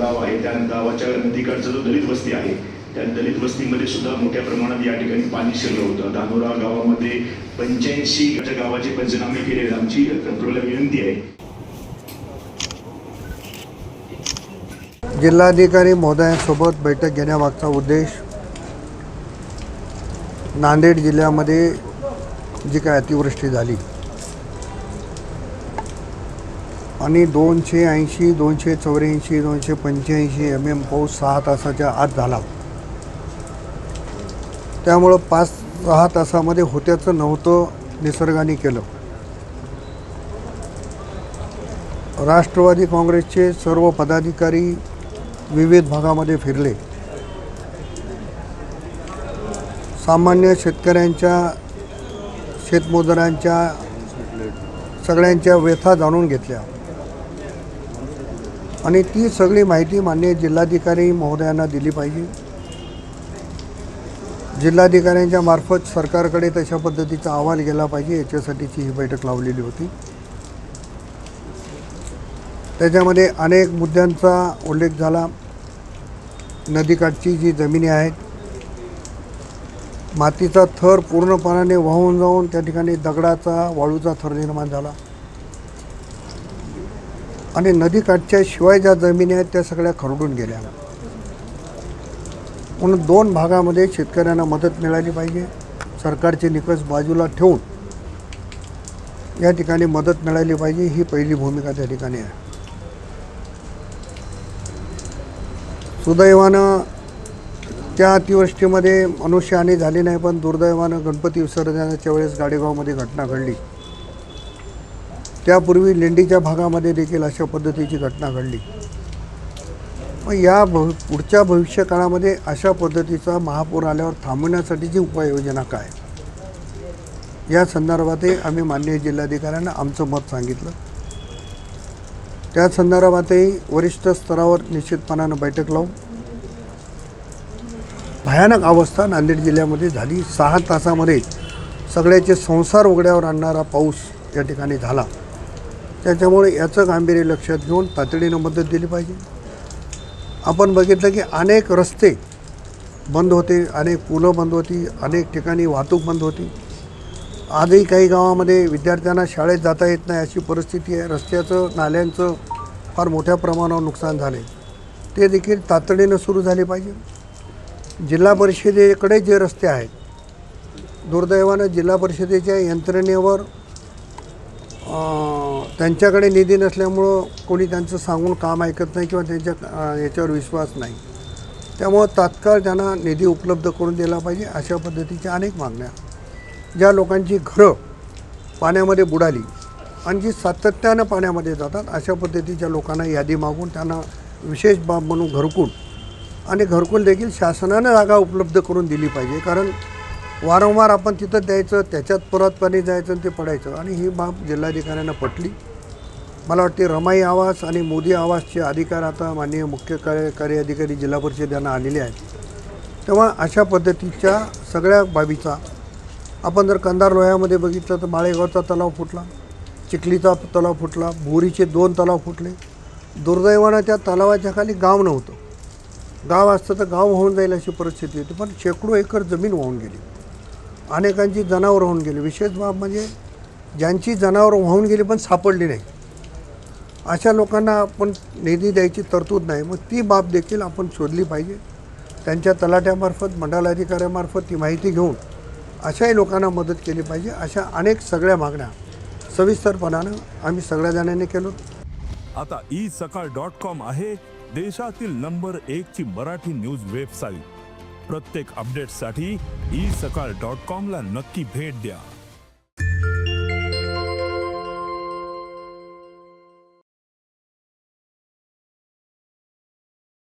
गाव आहे त्या गावाच्या नदीकाठचा जो दलित वस्ती आहे त्या दलित वस्तीमध्ये सुद्धा मोठ्या प्रमाणात या ठिकाणी पाणी शिरलं होतं. धानोरा गावामध्ये पंच्याऐंशी गावाचे पंचनामे केले आमची कंट्रोलला विनंती आहे. जिल्हाधिकारी महोदयांसोबत बैठक घेण्यामागचा उद्देश नांदेड जिल्ह्यामध्ये जी काय अतिवृष्टी झाली आणि दोनशे ऐंशी दोनशे चौऱ्याऐंशी दोनशे पंच्याऐंशी एम एम पाऊस सहा तासाच्या आत झाला. त्यामुळं पाच सहा तासामध्ये होत्याचं नव्हतं निसर्गाने केलं. राष्ट्रवादी काँग्रेसचे सर्व पदाधिकारी विविध भागामध्ये फिरले. सामान्य शेतकऱ्यांच्या शेतमजुरांच्या सगळ्यांच्या व्यथा जाणून घेतल्या. आणि ती सगळी माहिती मान्य जिल्हाधिकारी महोदयांना दिली पाहिजे. जिल्हाधिकाऱ्यांच्या मार्फत सरकारकडे तशा पद्धतीचा अहवाल गेला पाहिजे याच्यासाठीची ही बैठक लावलेली होती. त्याच्यामध्ये अनेक मुद्द्यांचा उल्लेख झाला. नदीकाठची जी जमिनी आहेत मातीचा थर पूर्णपणाने वाहून जाऊन त्या ठिकाणी दगडाचा वाळूचा थर निर्माण झाला. आणि नदीकाठच्या शिवाय ज्या जमिनी आहेत त्या सगळ्या खरडून गेल्या. म्हणून दोन भागामध्ये शेतकऱ्यांना मदत मिळाली पाहिजे. सरकारचे निकष बाजूला ठेवून या ठिकाणी मदत मिळाली पाहिजे ही पहिली भूमिका त्या ठिकाणी आहे. सुदैवानं त्या अतिवृष्टीमध्ये मनुष्यहानी झाली नाही पण दुर्दैवानं गणपती विसर्जनाच्या वेळेस गाडेगावमध्ये घटना घडली. त्यापूर्वी लेंडीच्या भागामध्ये देखील अशा पद्धतीची घटना घडली. मग या भव पुढच्या भविष्यकाळामध्ये अशा पद्धतीचा महापूर आल्यावर थांबवण्यासाठीची उपाययोजना काय? या संदर्भातही आम्ही माननीय जिल्हाधिकाऱ्यांना आमचं मत सांगितलं. त्या संदर्भातही वरिष्ठ स्तरावर निश्चितपणानं बैठक लावून भयानक अवस्था नांदेड जिल्ह्यामध्ये झाली. सहा तासामध्ये सगळ्याचे संसार उघड्यावर आणणारा पाऊस या ठिकाणी झाला. त्याच्यामुळे याचं गांभीर्य लक्षात घेऊन तातडीनं मदत दिली पाहिजे. आपण बघितलं की अनेक रस्ते बंद होते अनेक पुलं बंद होती अनेक ठिकाणी वाहतूक बंद होती. आजही काही गावामध्ये विद्यार्थ्यांना शाळेत जाता येत नाही अशी परिस्थिती आहे. रस्त्याचं नाल्यांचं फार मोठ्या प्रमाणावर नुकसान झाले ते देखील तातडीनं सुरू झाले पाहिजे. जिल्हा परिषदेकडे जे रस्ते आहेत दुर्दैवानं जिल्हा परिषदेच्या यंत्रणेवर त्यांच्याकडे निधी नसल्यामुळं कोणी त्यांचं सांगून काम ऐकत नाही किंवा त्यांच्या याच्यावर विश्वास नाही. त्यामुळं तात्काळ त्यांना निधी उपलब्ध करून दिला पाहिजे अशा पद्धतीच्या अनेक मागण्या. ज्या लोकांची घरं पाण्यामध्ये बुडाली आणि जी सातत्यानं पाण्यामध्ये जातात अशा पद्धतीच्या लोकांना यादी मागून त्यांना विशेष बाब म्हणून घरकुल आणि घरकुल देखील शासनानं जागा उपलब्ध करून दिली पाहिजे. कारण वारंवार आपण तिथं द्यायचं त्याच्यात परत पाणी जायचं आणि ते पडायचं आणि ही बाब जिल्हाधिकाऱ्यांना पटली. मला वाटते रमाई आवास आणि मोदी आवासचे अधिकार आता माननीय मुख्य कार्य अधिकारी जिल्हा परिषद यांना आलेले आहेत. तेव्हा अशा पद्धतीच्या सगळ्या बाबीचा आपण जर कंधार लोह्यामध्ये बघितलं तर माळेगावचा तलाव फुटला चिखलीचा तलाव फुटला भोरीचे दोन तलाव फुटले. दुर्दैवानं त्या तलावाच्या खाली गाव नव्हतं. गाव असतं तर गाव वाहून जाईल अशी परिस्थिती होती पण शेकडो एकर जमीन वाहून गेली. अनेकांची जनावरं वाहून गेली. विशेष बाब म्हणजे ज्यांची जनावरं वाहून गेली पण सापडली नाही. अशा लोकांना आपण निधी द्यायची तरतूद नाही. मग ती बाब देखील आपण शोधली पाहिजे. त्यांच्या तलाट्यामार्फत मंडलाधिकाऱ्यामार्फत ती माहिती घेऊन अशाही लोकांना मदत केली पाहिजे. अशा अनेक सगळ्या मागण्या सविस्तरपणानं आम्ही सगळ्या जणांनी केलो. आता ई सकाळ डॉट कॉम आहे देशातील नंबर एक ची मराठी न्यूज वेबसाईट. प्रत्येक अपडेटसाठी ई सकाळ डॉट कॉमला नक्की भेट द्या.